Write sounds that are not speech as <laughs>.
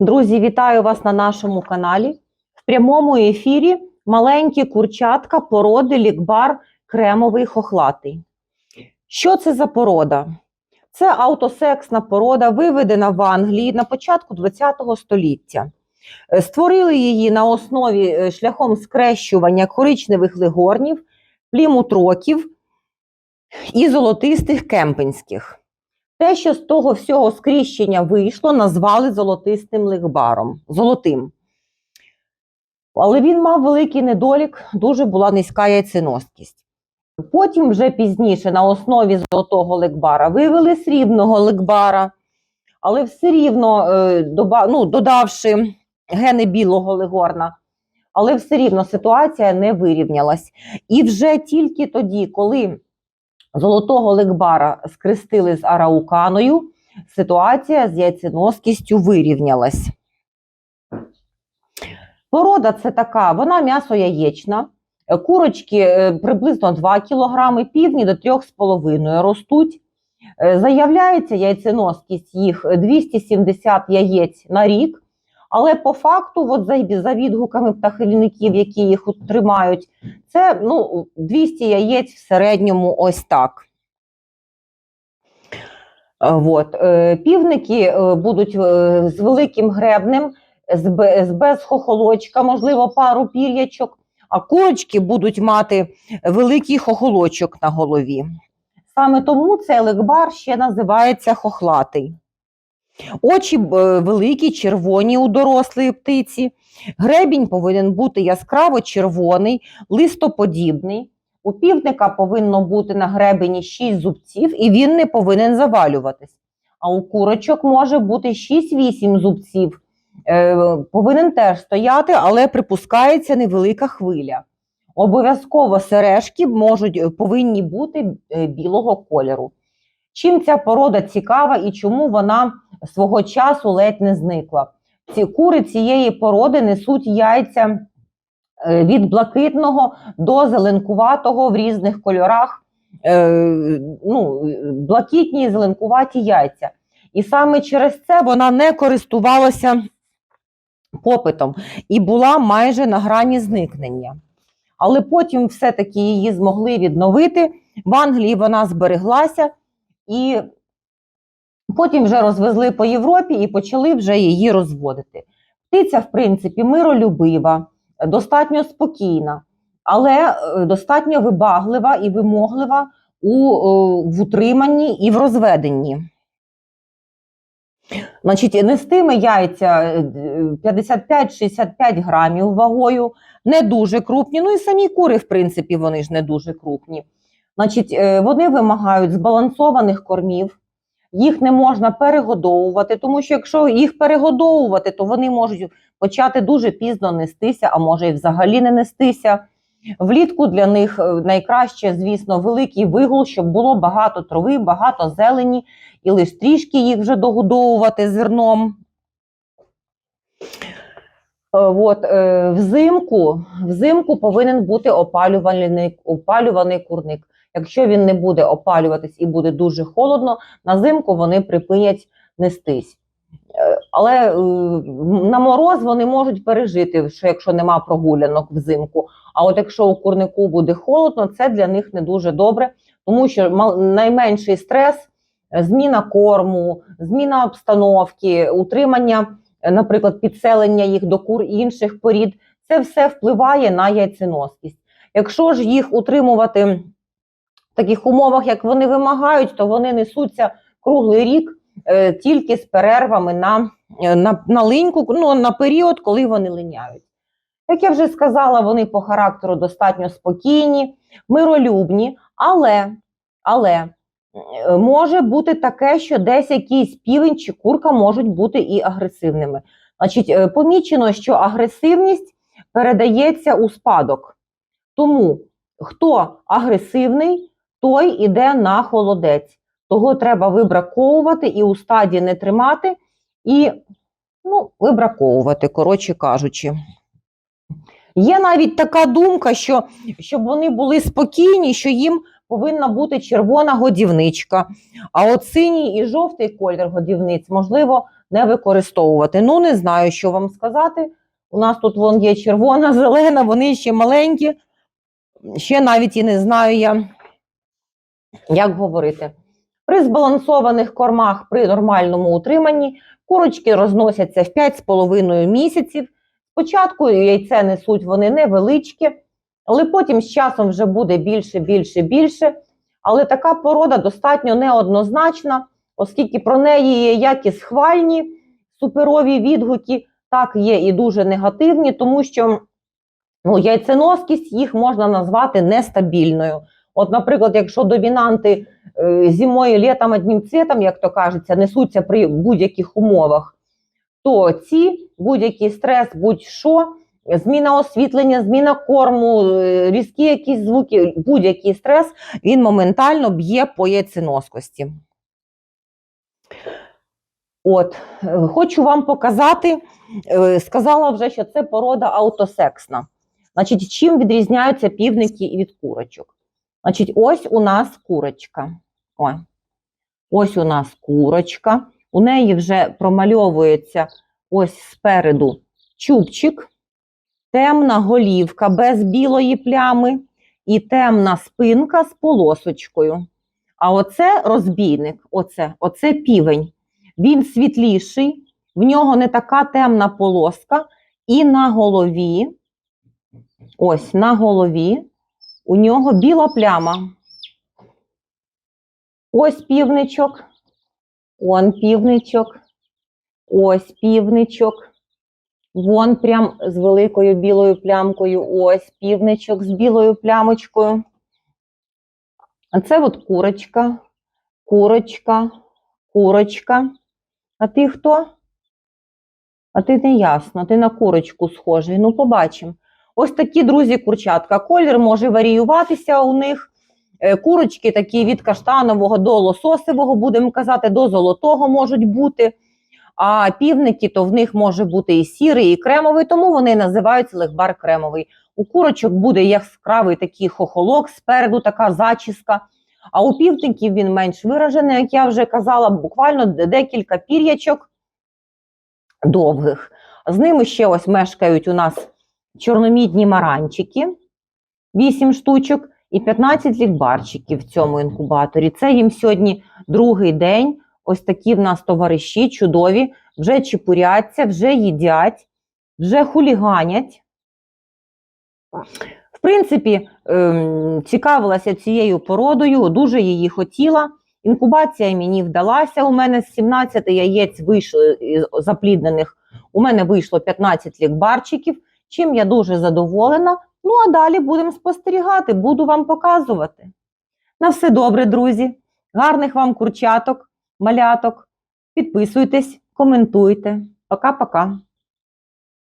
Друзі, вітаю вас на нашому каналі. В прямому ефірі маленькі курчатка породи лікбар кремовий хохлатий. Що це за порода? Це автосексна порода, виведена в Англії на початку ХХ століття. Е, Створили її на основі е, шляхом скрещування коричневих легорнів, плімутроків і золотистих кемпинських. Те, що з того всього скріщення вийшло, назвали золотистим лихбаром. Золотим. Але він мав великий недолік, дуже була низька яйценоскість. Потім, вже пізніше, на основі золотого лекбара вивели срібного лекбара, але все рівно, е, ну, додавши гени білого легорна, але все рівно ситуація не вирівнялась. І вже тільки тоді, коли золотого лекбара скрестили з арауканою, ситуація з яйценоскістю вирівнялась. Порода це така, вона м'ясо-яєчна. Курочки е, приблизно 2 кг, півні до 3,5 ростуть. Е, Заявляється яйценоскість їх 270 яєць на рік. Але по факту, от за, за відгуками птахівників, які їх тримають, це ну, 200 яєць в середньому ось так. Е, От. е, Півники е, будуть з великим гребнем, з без хохолочка, можливо, пару пір'ячок, а курочки будуть мати великий хохолочок на голові. Саме тому цей лекбар ще називається хохлатий. Очі е, великі, червоні у дорослої птиці. Гребінь повинен бути яскраво червоний, листоподібний. У півника повинно бути на гребені 6 зубців, і він не повинен завалюватись. А у курочок може бути 6-8 зубців. Е, повинен теж стояти, але припускається невелика хвиля. Обов'язково сережки можуть, повинні бути е, білого кольору. Чим ця порода цікава і чому вона свого часу ледь не зникла? Ці кури цієї породи несуть яйця е, від блакитного до зеленкуватого в різних кольорах, е, ну, блакитні і зеленкуваті яйця. І саме через це вона не користувалася попитом і була майже на грані зникнення. Але потім все-таки її змогли відновити. В Англії вона збереглася, і потім вже розвезли по Європі і почали вже її розводити. Птиця, в принципі, миролюбива, достатньо спокійна, але е, достатньо вибаглива і вимоглива у, е, в утриманні і в розведенні. Значить, нестиме яйця е, 55-65 грамів вагою, не дуже крупні. Ну і самі кури, в принципі, вони ж не дуже крупні. Значить, е, вони вимагають збалансованих кормів, їх не можна перегодовувати, тому що якщо їх перегодовувати, то вони можуть почати дуже пізно нестися, а може і взагалі не нестися. Влітку для них е, найкраще, звісно, великий вигул, щоб було багато трави, багато зелені, і лише трішки їх вже догодовувати зерном. Е, От, е, взимку, взимку повинен бути опалювальний, опалюваний курник. Якщо він не буде опалюватись і буде дуже холодно, на зимку вони припинять нестись. Е, Але на мороз вони можуть пережити, що якщо нема прогулянок взимку. А от якщо у курнику буде холодно, це для них не дуже добре, тому що найменший стрес, зміна корму, зміна обстановки, утримання, наприклад, підселення їх до кур інших порід, це все впливає на яйценоскість. Якщо ж їх утримувати в таких умовах, як вони вимагають, то вони несуться круглий рік е, тільки з перервами на, е, на, на линьку, ну, на період, коли вони линяють. Як я вже сказала, вони по характеру достатньо спокійні, миролюбні, але, але е, може бути таке, що десь якийсь півень чи курка можуть бути і агресивними. Значить, е, помічено, що агресивність передається у спадок. Тому хто агресивний, той іде на холодець. Того треба вибраковувати і у стаді не тримати, і ну, вибраковувати, коротше кажучи. Є навіть така думка, що щоб вони були спокійні, що їм повинна бути червона годівничка. А от синій і жовтий колір годівниць, можливо, не використовувати. Ну, не знаю, що вам сказати. У нас тут вон є червона, <laughs> зелена, вони ще маленькі. Ще навіть і не знаю я, як говорити. При збалансованих кормах при нормальному утриманні курочки розносяться в 5,5 місяців. Спочатку яйце несуть вони невеличкі, але потім з часом вже буде більше, більше, більше. Але така порода достатньо неоднозначна, оскільки про неї є як і схвальні суперові відгуки, так є і дуже негативні, тому що ну, яйценоскість їх можна назвати нестабільною. От, наприклад, якщо домінанти е, зимою, літом одним цвітом, як то кажеться, несуться при будь-яких умовах, то ці будь-який стрес, будь-що, зміна освітлення, зміна корму, е, різкі якісь звуки, будь-який стрес, він моментально б'є по яйценоскості. От, е, хочу вам показати, е, сказала вже, що це порода аутосексна. Значить, чим відрізняються півники від курочок? Значить, ось у нас курочка. Ой. Ось у нас курочка. У неї вже промальовується ось спереду чубчик, темна голівка без білої плями і темна спинка з полосочкою. А оце розбійник, оце, оце півень. Він світліший, в нього не така темна полоска, і на голові, ось на голові, у нього біла пляма. Ось півничок, он півничок, ось півничок. Вон прям з великою білою плямкою, ось півничок з білою плямочкою. А це от курочка, курочка, курочка. А ти хто? А ти не ясно, ти на курочку схожий. Ну, побачимо. Ось такі, друзі, курчатка. Колір може варіюватися у них. Е, Курочки такі від каштанового до лососевого, будемо казати, до золотого можуть бути. А півники, то в них може бути і сірий, і кремовий, тому вони називаються легбар кремовий. У курочок буде яскравий такий хохолок, спереду така зачіска. А у півників він менш виражений, як я вже казала, буквально декілька пір'ячок довгих. З ними ще ось мешкають у нас чорномідні маранчики, 8 штучок, і 15 лікбарчиків в цьому інкубаторі. Це їм сьогодні другий день. Ось такі в нас товариші чудові, вже чепуряться, вже їдять, вже хуліганять. В принципі, ем, цікавилася цією породою, дуже її хотіла. Інкубація мені вдалася. У мене з 17 яєць вийшло запліднених. У мене вийшло 15 лікбарчиків, чим я дуже задоволена. Ну, а далі будемо спостерігати, буду вам показувати. На все добре, друзі. Гарних вам курчаток, маляток. Підписуйтесь, коментуйте. Пока-пока.